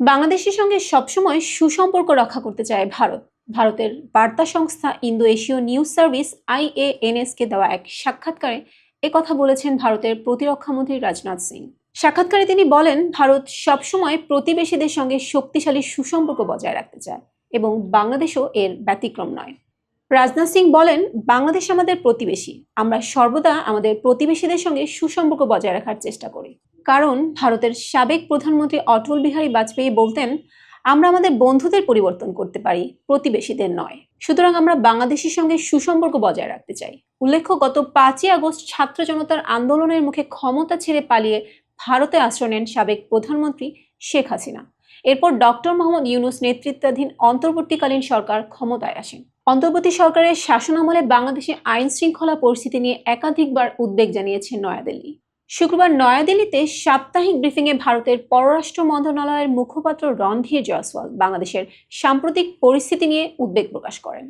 বাংলাদেশের সঙ্গে সবসময় সুসম্পর্ক রক্ষা করতে চায় ভারত। ভারতের বার্তা সংস্থা ইন্দো এশীয় নিউজ সার্ভিস আইএএনএস কে দেওয়া এক সাক্ষাৎকারে কথা বলেছেন ভারতের প্রতিরক্ষামন্ত্রী রাজনাথ সিং। সাক্ষাৎকারে তিনি বলেন, ভারত সবসময় প্রতিবেশীদের সঙ্গে শক্তিশালী সুসম্পর্ক বজায় রাখতে চায় এবং বাংলাদেশও এর ব্যতিক্রম নয়। রাজনাথ সিং বলেন, বাংলাদেশ আমাদের প্রতিবেশী। আমরা সর্বদা আমাদের প্রতিবেশীদের সঙ্গে সুসম্পর্ক বজায় রাখার চেষ্টা করি। কারণ ভারতের সাবেক প্রধানমন্ত্রী অটল বিহারী বাজপেয়ী বলতেন, আমরা আমাদের বন্ধুদের পরিবর্তন করতে পারি, প্রতিবেশীদের নয়। সুতরাং আমরা বাংলাদেশের সঙ্গে সুসম্পর্ক বজায় রাখতে চাই। উল্লেখ্য, গত পাঁচই আগস্ট ছাত্র জনতার আন্দোলনের মুখে ক্ষমতা ছেড়ে পালিয়ে ভারতে আশ্রয় নেন সাবেক প্রধানমন্ত্রী শেখ হাসিনা। এরপর ডক্টর মোহাম্মদ ইউনুস নেতৃত্বাধীন অন্তর্বর্তীকালীন সরকার ক্ষমতায় আসেন। অন্তর্বর্তী সরকারের শাসনামলে বাংলাদেশে আইন শৃঙ্খলা পরিস্থিতি নিয়ে একাধিকবার উদ্বেগ জানিয়েছে নয়াদিল্লি। শুক্রবার নয়াদিল্লিতে সাপ্তাহিক ব্রিফিংয়ে ভারতের পররাষ্ট্র মন্ত্রণালয়ের মুখপাত্র রণধীর জয়সওয়াল বাংলাদেশের সাম্প্রতিক পরিস্থিতি নিয়ে উদ্বেগ প্রকাশ করেন।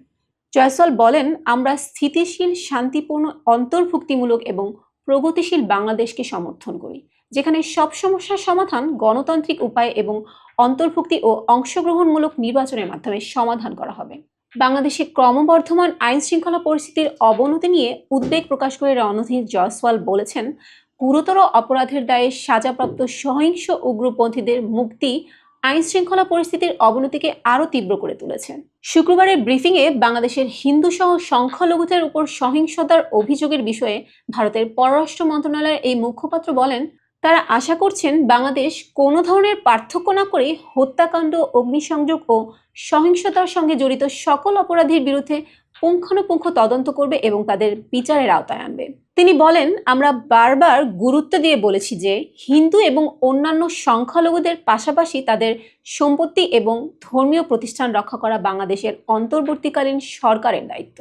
জয়সওয়াল বলেন, আমরা স্থিতিশীল, শান্তিপূর্ণ, অন্তর্ভুক্তিমূলক এবং প্রগতিশীল বাংলাদেশকে সমর্থন করি, যেখানে সব সমস্যার সমাধান গণতান্ত্রিক উপায় এবং অন্তর্ভুক্তি ও অংশগ্রহণমূলক নির্বাচনের মাধ্যমে সমাধান করা হবে। বাংলাদেশে ক্রমবর্ধমান আইন শৃঙ্খলা পরিস্থিতির অবনতি নিয়ে উদ্বেগ প্রকাশ করে রণধীর জয়সওয়াল বলেছেন গুরুতর অপরাধের দায়ে সাজাপ্রাপ্ত সহিংস উগ্রপন্থীদের মুক্তি আইন শৃঙ্খলা পরিস্থিতির অবনতিকে আরও তীব্র করে তুলেছে। শুক্রবারের ব্রিফিংয়ে বাংলাদেশের হিন্দু সহ সংখ্যালঘুদের উপর সহিংসতার অভিযোগের বিষয়ে ভারতের পররাষ্ট্র মন্ত্রণালয়ের এই মুখপাত্র বলেন, তারা আশা করছেন বাংলাদেশ কোনো ধরনের পার্থক্য না করে হত্যাকাণ্ড, অগ্নিসংযোগ ও সহিংসতার সঙ্গে জড়িত সকল অপরাধীর বিরুদ্ধে পুঙ্খানুপুঙ্খ তদন্ত করবে এবং তাদের বিচারের আওতায় আনবে। তিনি বলেন, আমরা বারবার গুরুত্ব দিয়ে বলেছি যে হিন্দু এবং অন্যান্য সংখ্যালঘুদের পাশাপাশি তাদের সম্পত্তি এবং ধর্মীয় প্রতিষ্ঠান রক্ষা করা বাংলাদেশের অন্তর্বর্তীকালীন সরকারের দায়িত্ব।